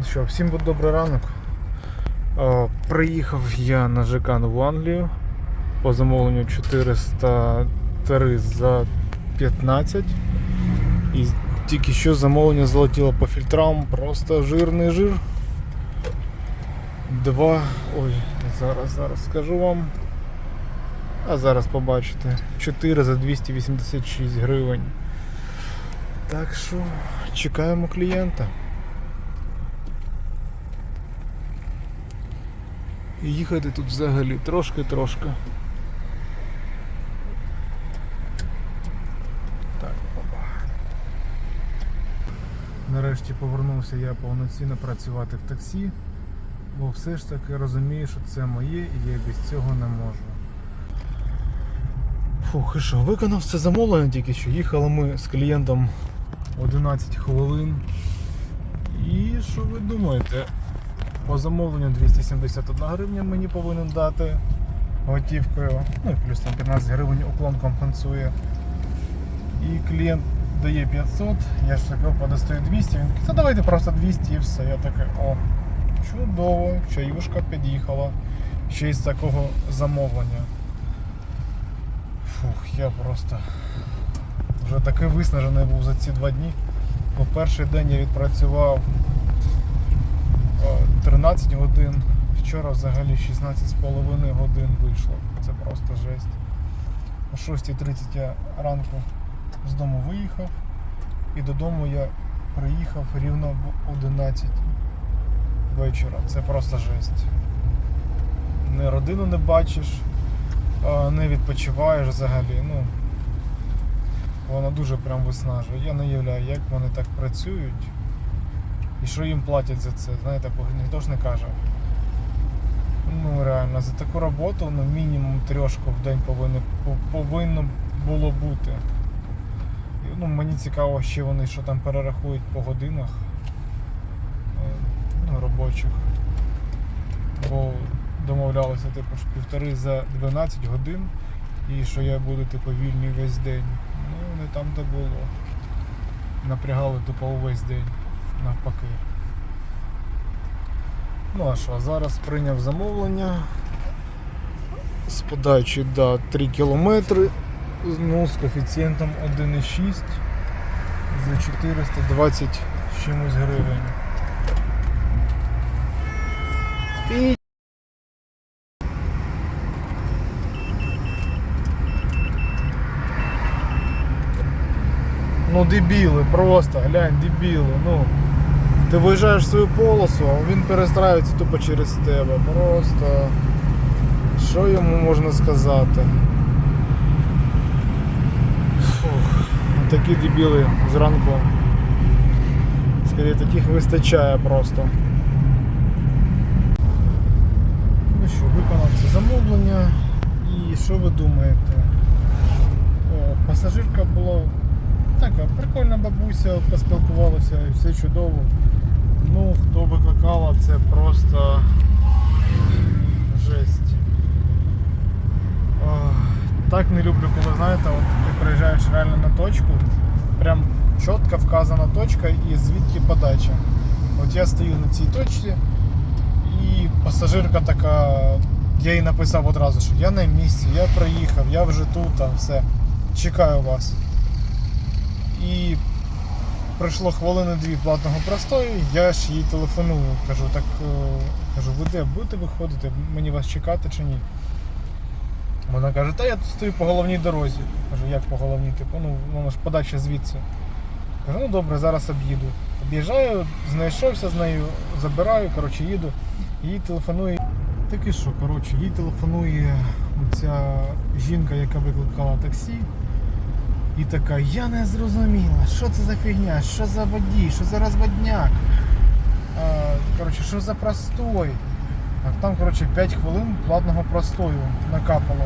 Ну Що, всім буде добрий ранок. Е, Приїхав я на ЖК в Англію по замовленню 403 за 15. І тільки що замовлення залетіло по фільтрам, просто жирний жир. Два. Ой, зараз, зараз скажу вам. А зараз побачите. 4 за 286 гривень. Так що чекаємо клієнта. І їхати тут взагалі трошки-трошки. Так, опа. Нарешті повернувся я повноцінно працювати в таксі, бо все ж таки розумію, що це моє і я без цього не можу. Фух, і що, виконав це замовлення тільки що. Їхали ми з клієнтом 11 хвилин. І що ви думаєте? По замовленню 271 гривня мені повинен дати готівкою. Ну і плюс там 15 гривень уклон компенсує. І клієнт дає 500, я ж таки подостаю 200, він каже, давайте просто 200 і все. Я такий, о, чудово, чаюшка під'їхала. Ще й з такого замовлення. Фух, я просто вже такий виснажений був за ці два дні. По перший день я відпрацював 13 годин. Вчора взагалі 16,5 годин вийшло. Це просто жесть. О 6.30 я ранку з дому виїхав і додому я приїхав рівно в 11 вечора. Це просто жесть. Не родину не бачиш, не відпочиваєш взагалі. Ну, вона дуже прям виснажує. Я не уявляю, як вони так працюють і що їм платять за це. Знаєте, бо ніхто ж не каже. Ну реально, за таку роботу ну, мінімум трьошку в день повинно, повинно було бути. І, ну, мені цікаво, ще вони що там перерахують по годинах е, ну, робочих. Бо домовлялися типу, ж півтори за 12 годин і що я буду типу вільний весь день. Ну, не там де було. Напрягали типу увесь день, навпаки. Ну а що, зараз прийняв замовлення з подачі да, 3 кілометри, ну, з коефіцієнтом 1,6 за 420 чимось гривень. І Ну дебіли, просто, глянь, дебіли, ну. Ти виїжджаєш в свою полосу, а він перестраюється тупо через тебе. Просто. Що йому можна сказати? Фух, такі дебіли зранку. Скоріше таких вистачає просто. Ну що, виконав це замовлення. І що ви думаєте? О, пасажирка була така прикольна бабуся, поспілкувалася і все чудово. Ну, хто викликала, це просто жесть. Ох, так не люблю, коли знаєте, от ти приїжджаєш реально на точку, прям чітко вказана точка і звідки подача. От я стою на цій точці і пасажирка така, я їй написав одразу, що я на місці, я приїхав, я вже тут, а все, чекаю вас. І пройшло хвилини дві платного простою, я ж їй телефоную. Кажу, так е, кажу, ви де будете виходити, мені вас чекати чи ні? Вона каже, та я тут стою по головній дорозі. Кажу, як по головній, типу, ну воно ж подальше звідси. Кажу, ну добре, зараз об'їду. Об'їжджаю, знайшовся з нею, забираю, коротше, їду, їй телефонує. Так і що, коротше, їй телефонує ця жінка, яка викликала таксі. І така, я не зрозуміла, що це за фігня, що за водій, що за розводняк. Коротше, що за простой. А там, коротше, 5 хвилин платного простою накапало.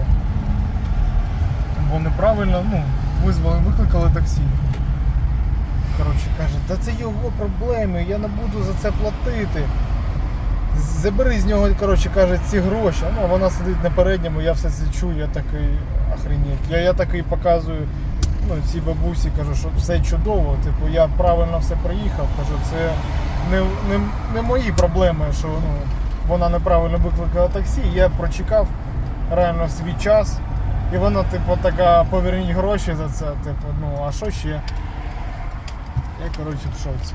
Бо неправильно, ну, визвали, викликали таксі. Коротше, каже, та це його проблеми, я не буду за це платити. Забери з нього, коротше, каже, ці гроші. Ну, вона сидить на передньому, я все це чую, я такий охренеть. Я, я такий показую ну, цій бабусі кажу, що все чудово, типу, я правильно все приїхав, кажу, це не, не, не мої проблеми, що ну, вона неправильно викликала таксі. Я прочекав реально свій час. І вона, типу, така, поверніть гроші за це, типу, ну, а що ще? Я, коротше, в шоці.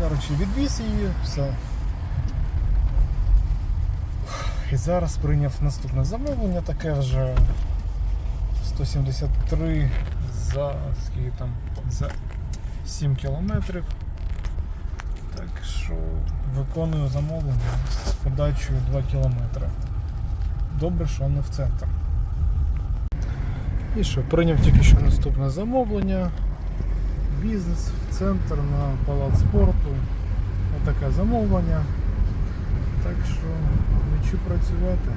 Коротше, відвіз її, все. І зараз прийняв наступне замовлення, таке вже 173 за скільки там за 7 кілометрів. Так що виконую замовлення з подачею 2 кілометри. Добре, що не в центр. І що, прийняв тільки що наступне замовлення. Бізнес в центр на палац спорту. Отаке замовлення. Так що лечу працювати.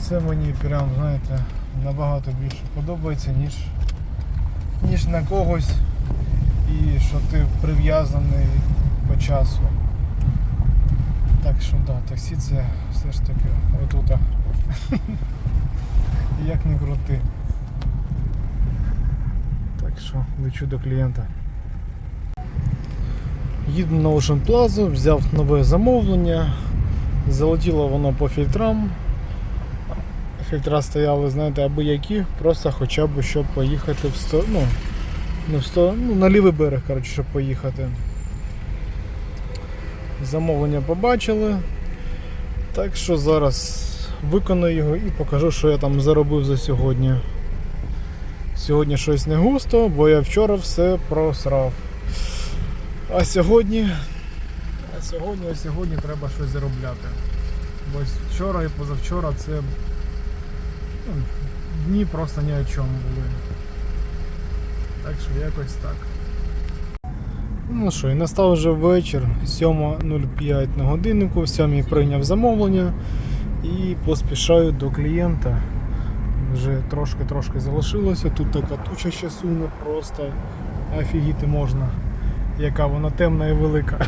Це мені прям, знаєте, набагато більше подобається, ніж, ніж на когось. І що ти прив'язаний по часу. Так що да, таксі це все ж таки отута. Як не крути. Так що лечу до клієнта. Їду на Ocean Plaza, взяв нове замовлення. Залетіло воно по фільтрам. Фільтра стояли, знаєте, або які, просто хоча б щоб поїхати в сто... ну, не в сто... ну, на лівий берег, коротше, щоб поїхати. Замовлення побачили. Так що зараз виконую його і покажу, що я там заробив за сьогодні. Сьогодні щось не густо, бо я вчора все просрав. А сьогодні. А сьогодні, а сьогодні треба щось заробляти. Бо вчора і позавчора це дні просто ні о чому були. Так що якось так. Ну що, і настав вже вечір, 7.05 на годиннику, в 7 прийняв замовлення і поспішаю до клієнта. Вже трошки-трошки залишилося. Тут така туча ще суне, просто офігіти можна. Яка вона темна і велика.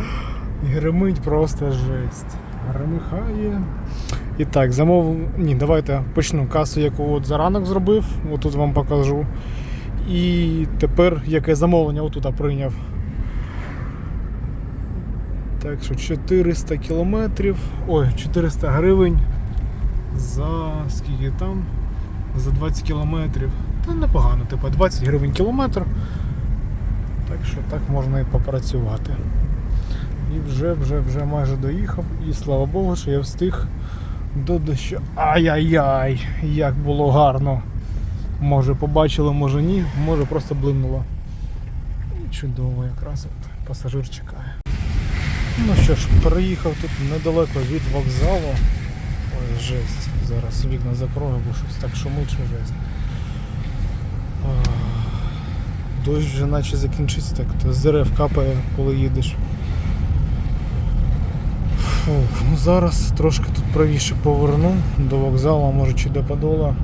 Гримить просто жесть. Гримихає. І так, замов. Ні, давайте почну касу, яку от за ранок зробив, отут вам покажу. І тепер яке замовлення отут прийняв. Так що 400 кілометрів. Ой, 400 гривень за скільки там? За 20 кілометрів. Та непогано, типу 20 гривень кілометр. Так що так можна і попрацювати. І вже вже вже майже доїхав. І слава Богу, що я встиг до. Ай-яй-яй, як було гарно. Може побачили, може ні, може просто блимнуло. Чудово якраз от пасажир чекає. Ну що ж, переїхав тут недалеко від вокзалу. Ой, жесть. Зараз вікна закрою, бо щось так шумить, що жесть. Дощ вже наче закінчиться, так то з дерев капає, коли їдеш. Фух, ну зараз трошки тут правіше поверну до вокзалу, може чи до Подола.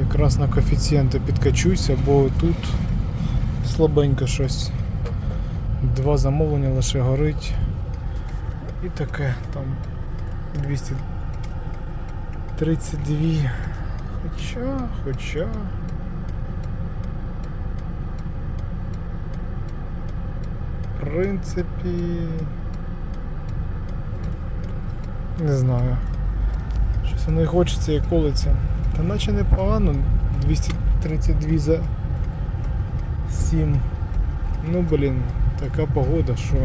Якраз на коефіцієнти підкачуся, бо тут слабенько щось. Два замовлення лише горить. І таке там 232. Хоча, хоча. В принципі. Не знаю. Щось воно і хочеться і колиться. Та наче непогано. 232 за 7. Ну блін, така погода, що.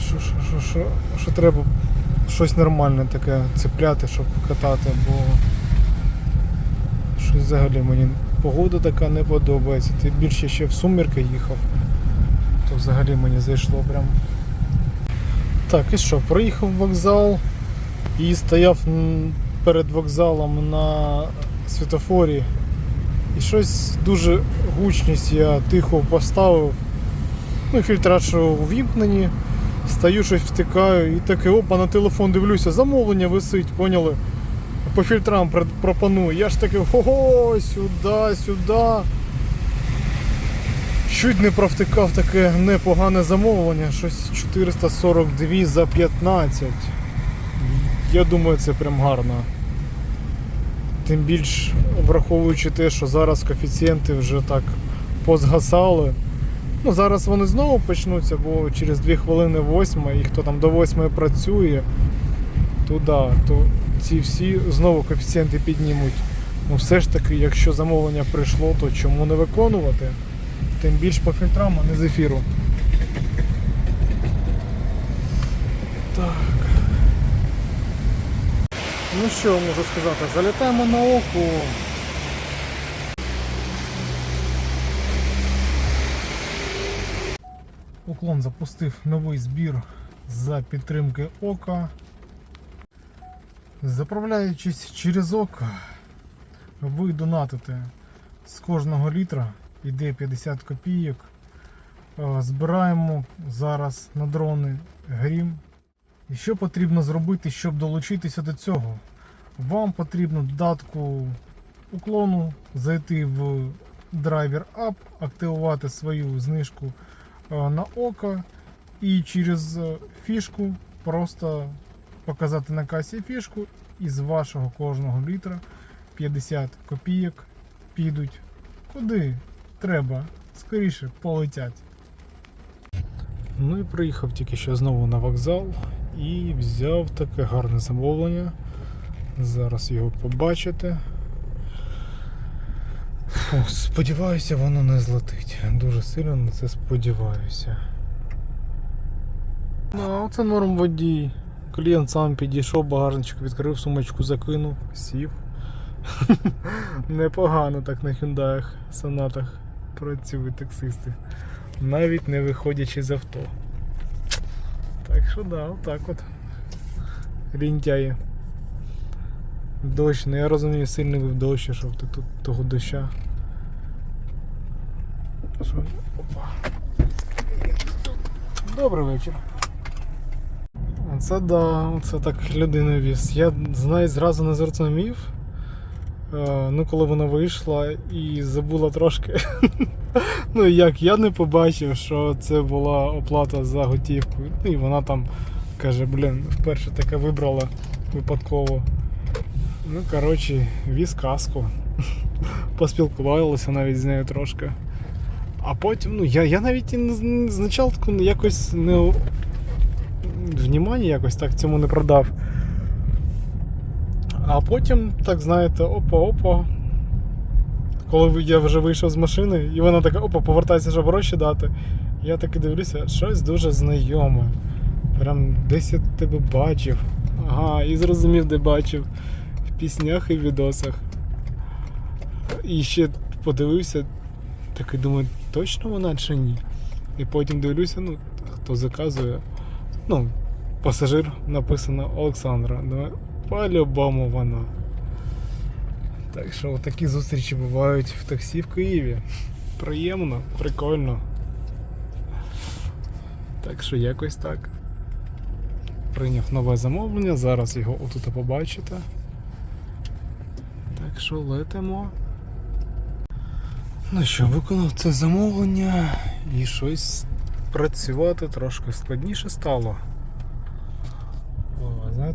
Що, що, що, що, що треба щось нормальне таке цепляти, щоб катати, бо щось взагалі мені погода така не подобається. Тим більше ще в сумірки їхав, то взагалі мені зайшло прям. Так, і що, проїхав вокзал і стояв перед вокзалом на світофорі. І щось дуже гучність я тихо поставив. Ну, фільтра, що увімкнені. Стою, щось втикаю і таке опа на телефон дивлюся, замовлення висить, поняли? По фільтрам пропоную. Я ж таки ого, сюди, сюди. Чуть не провтикав таке непогане замовлення, щось 442 за 15. Я думаю, це прям гарно. Тим більш враховуючи те, що зараз коефіцієнти вже так позгасали. Ну, зараз вони знову почнуться, бо через 2 хвилини 8, і хто там до 8 працює, то да, то ці всі знову коефіцієнти піднімуть. Ну все ж таки, якщо замовлення прийшло, то чому не виконувати? Тим більш по фільтрам, а не з ефіру. Так. Ну що можу сказати, залітаємо на оку. Уклон запустив новий збір за підтримки ока. Заправляючись через око, ви донатите з кожного літра йде 50 копійок. Е, Збираємо зараз на дрони грім. І що потрібно зробити, щоб долучитися до цього? Вам потрібно додатку уклону зайти в драйвер App, активувати свою знижку е, на око і через е, фішку просто показати на касі фішку і з вашого кожного літра 50 копійок підуть куди треба. Скоріше полетять. Ну і приїхав тільки що знову на вокзал і взяв таке гарне замовлення. Зараз його побачите. Фу, сподіваюся, воно не злетить. Дуже сильно на це сподіваюся. Ну, це норм водій. Клієнт сам підійшов, багажничок відкрив, сумочку закинув, сів. Непогано так на хюндаях, сонатах працюють таксисти. Навіть не виходячи з авто. Так що да, отак от. Лінтяє. Дощ, ну я розумію, сильний був дощ, ішов ти тут того доща. Що? Опа. Добрий вечір. Це да, це так людина віз. Я знаю, зразу не зрозумів. Е, Ну, коли вона вийшла і забула трошки. ну як, я не побачив, що це була оплата за готівку. Ну і вона там каже, блін, вперше таке вибрала випадково. Ну, коротше, віз каску. Поспілкувалися навіть з нею трошки. А потім, ну, я, я навіть і спочатку якось не внимання якось так цьому не продав. А потім, так знаєте, опа-опа. Коли я вже вийшов з машини, і вона така, опа, повертається, щоб гроші дати. Я таки дивлюся, щось дуже знайоме. Прям десь я тебе бачив. Ага, і зрозумів, де бачив. В піснях і відосах. І ще подивився, такий думаю, точно вона чи ні? І потім дивлюся, ну, хто заказує. Ну, пасажир написано Олександра. Думаю, по-любому вона. Так що такі зустрічі бувають в таксі в Києві. Приємно, прикольно. Так що якось так. Прийняв нове замовлення, зараз його отут побачите. Так що летимо. Ну що, виконав це замовлення і щось працювати трошки складніше стало.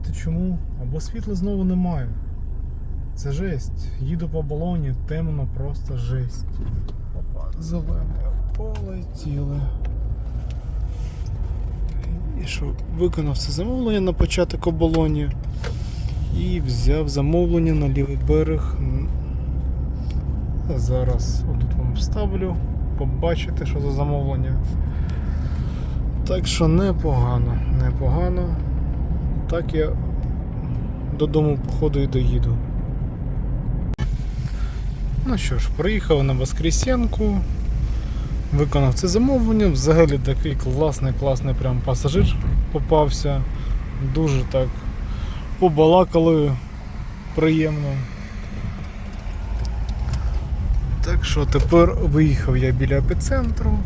Знаєте чому? Або світла знову немає. Це жесть. Їду по балоні, темно, просто жесть. Опа, зелене, полетіли. І що, виконав це замовлення на початок оболоні і взяв замовлення на лівий берег. Зараз отут вам вставлю, побачите, що за замовлення. Так що непогано, непогано. Так я додому походу і доїду. Ну що ж, приїхав на Воскресенку, виконав це замовлення. Взагалі такий класний, класний прям пасажир попався. Дуже так побалакали приємно. Так що тепер виїхав я біля епіцентру.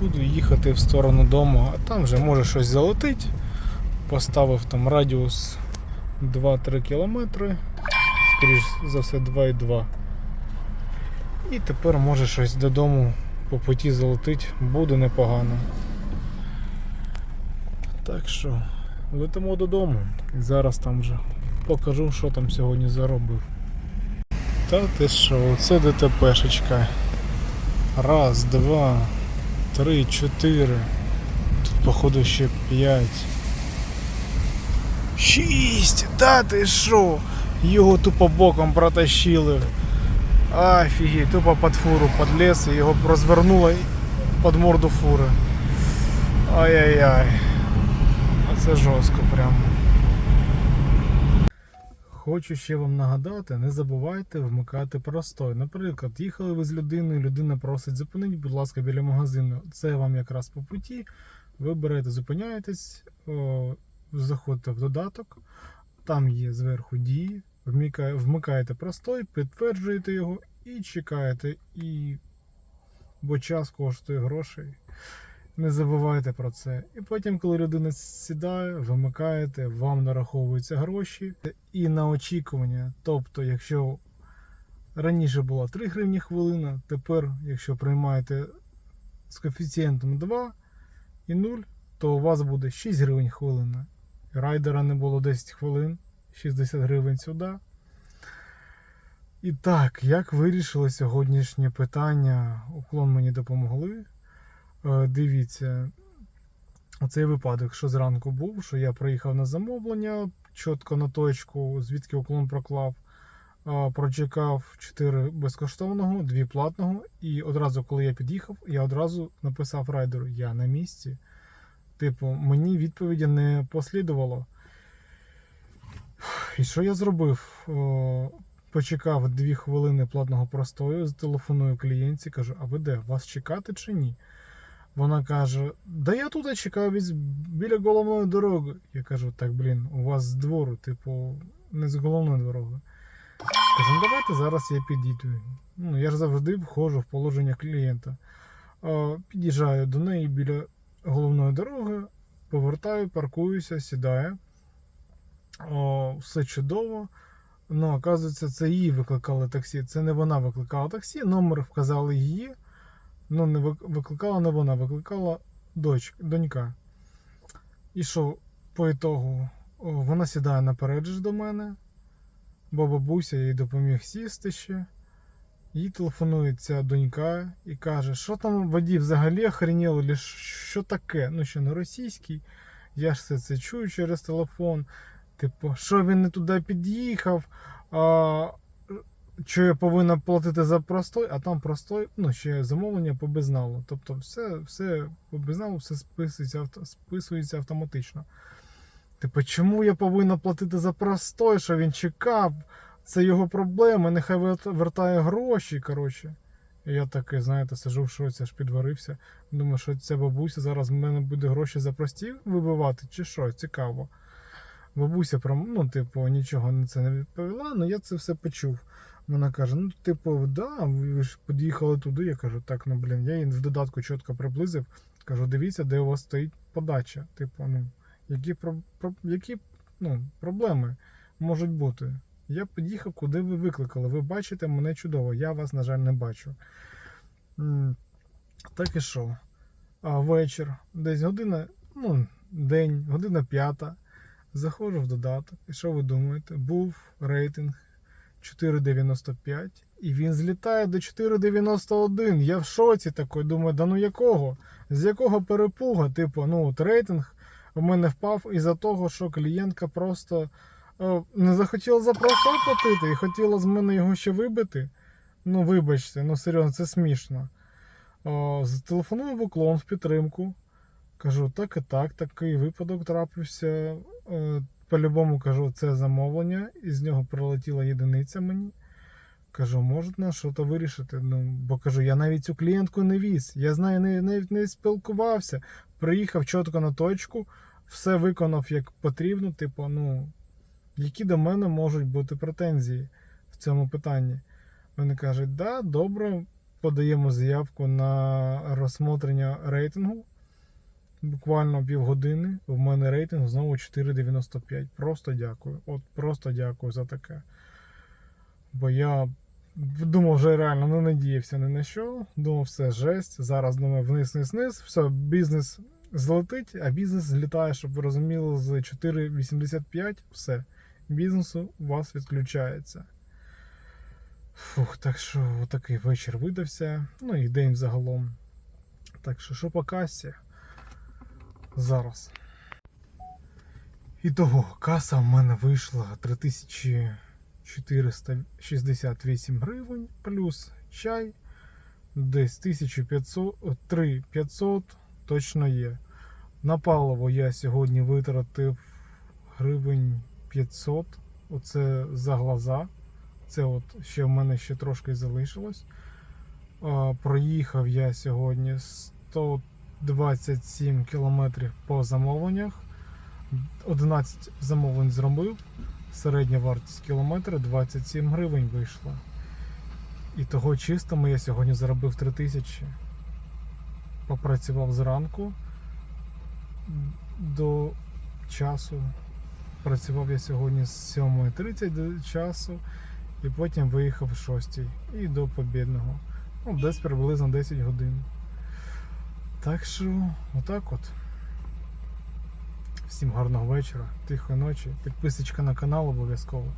Буду їхати в сторону дому, а там вже може щось залетить. Поставив там радіус 2-3 кілометри. Скоріш за все 2,2. І тепер може щось додому по путі залетить, буде непогано. Так що летимо додому. І зараз там вже покажу, що там сьогодні заробив. Та ти що, це ДТПшечка. Раз, два, три, чотири. Тут, походу, ще п'ять. Шість! Та ти що? Його тупо боком протащили. Офігеть, тупо під фуру подлез і його розвернуло під морду фури. Ай-яй-яй. Це жорстко прямо. Хочу ще вам нагадати, не забувайте вмикати простой. Наприклад, їхали ви з людиною, людина просить зупиніть, будь ласка, біля магазину. Це вам якраз по путі. Ви берете, зупиняєтесь, заходите в додаток, там є зверху дії, вмикаєте простой, підтверджуєте його і чекаєте. І... Бо час коштує грошей. Не забувайте про це. І потім, коли людина сідає, вимикаєте, вам нараховуються гроші і на очікування. Тобто, якщо раніше була 3 гривні хвилина, тепер, якщо приймаєте з коефіцієнтом 2 і 0, то у вас буде 6 гривень хвилина. Райдера не було 10 хвилин, 60 гривень сюди. І так, як вирішили сьогоднішнє питання? Уклон мені допомогли. Е, Дивіться, оцей випадок, що зранку був, що я приїхав на замовлення чітко на точку, звідки уклон проклав, е, прочекав 4 безкоштовного, 2 платного, і одразу, коли я під'їхав, я одразу написав райдеру: я на місці. Типу, мені відповіді не послідувало. І що я зробив? Почекав 2 хвилини платного простою, зателефоную клієнтці, кажу, а ви де? Вас чекати чи ні? Вона каже: Да я тут чекаю біля головної дороги. Я кажу, так, блін, у вас з двору, типу, не з головної дороги. Кажу, ну давайте зараз я підійду. Ну, я ж завжди входжу в положення клієнта. Під'їжджаю до неї біля головної дороги, повертаю, паркуюся, сідаю. О, все чудово. Ну, оказується, це її викликали таксі. Це не вона викликала таксі, номер вказали її. Ну, не викликала не вона, викликала доч, донька. І що по ітогу? Вона сідає наперед до мене, бо бабуся їй допоміг сісти ще. Їй телефонує ця донька і каже, що там водій взагалі охреніло, що таке? Ну, що не російський. Я ж все це чую через телефон. Типу, що він не туди під'їхав, а, що я повинна платити за простой, а там простой, ну, ще замовлення по безналу. Тобто все, все по безналу все списується, списується автоматично. Типу, чому я повинна платити за простой, що він чекав? Це його проблема, нехай вертає гроші. коротше. І я такий, знаєте, сижу в шоці, аж підварився. Думаю, що ця бабуся зараз в мене буде гроші за прості вибивати, чи що, цікаво. Бабуся ну, типу, нічого на це не відповіла, але я це все почув. Вона каже: ну, типу, да, ви ж під'їхали туди. Я кажу, так, ну блін, я її в додатку чітко приблизив. Кажу, дивіться, де у вас стоїть подача. Типу, ну, які, про, про, які ну, проблеми можуть бути. Я під'їхав, куди ви викликали. Ви бачите мене чудово, я вас, на жаль, не бачу. Так і що? А вечір, десь година, ну, день, година п'ята. Заходжу в додаток, і що ви думаєте? Був рейтинг 4,95, і він злітає до 4,91. Я в шоці такий, думаю, да ну якого? З якого перепуга? Типу, ну от рейтинг в мене впав із-за того, що клієнтка просто не захотіла за просто платити і хотіла з мене його ще вибити. Ну, вибачте, ну серйозно, це смішно. О, зателефоную в уклон в підтримку. Кажу, так і так, такий випадок трапився. Е, По-любому кажу, це замовлення, і з нього прилетіла єдиниця мені. Кажу, можна щось вирішити. Ну, бо кажу, я навіть цю клієнтку не віз. Я з нею не- навіть не спілкувався. Приїхав чітко на точку, все виконав як потрібно. Типу, ну, які до мене можуть бути претензії в цьому питанні? Вони кажуть, да, добре, подаємо заявку на розсмотрення рейтингу. Буквально півгодини. В мене рейтинг знову 4,95. Просто дякую. От просто дякую за таке. Бо я думав, вже реально не надіявся ні на що. Думав, все жесть. Зараз думаю, вниз, вниз, вниз. Все, бізнес злетить, а бізнес злітає, щоб ви розуміли, з 4,85 все. Бізнесу у вас відключається. Фух, так що отакий вечір видався. Ну і день загалом. Так що, що по касі? Зараз. І того, каса в мене вийшла 3468 гривень плюс чай. Десь 1500, 3500 точно є. На паливо я сьогодні витратив гривень 500. Оце за глаза. Це от ще в мене ще трошки залишилось. Проїхав я сьогодні 127 кілометрів по замовленнях. 11 замовлень зробив. Середня вартість кілометра 27 гривень вийшла. І того чистому я сьогодні заробив 3000. Попрацював зранку до часу. Працював я сьогодні з 7.30 до часу і потім виїхав о 6 і до Побєдного. Ну, десь приблизно 10 годин. Так що, отак от. Всім гарного вечора, тихої ночі. Підписочка на канал обов'язково.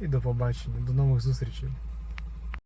І до побачення. До нових зустрічей.